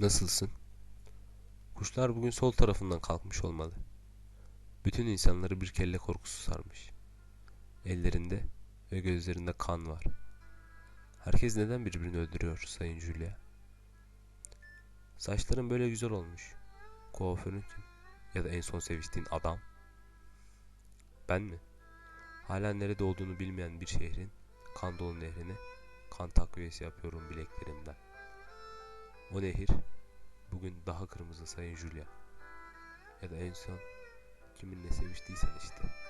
Nasılsın? Kuşlar bugün sol tarafından kalkmış olmalı. Bütün insanları bir kelle korkusu sarmış. Ellerinde ve gözlerinde kan var. Herkes neden birbirini öldürüyor Sayın Julia? Saçların böyle güzel olmuş. Kuaförün kim? Ya da en son seviştiğin adam? Ben mi? Hala nerede olduğunu bilmeyen bir şehrin kan dolu nehrine kan takviyesi yapıyorum bileklerimden. O nehir bugün daha kırmızı Sayın Julia. Ya da en son kiminle seviştiysen işte.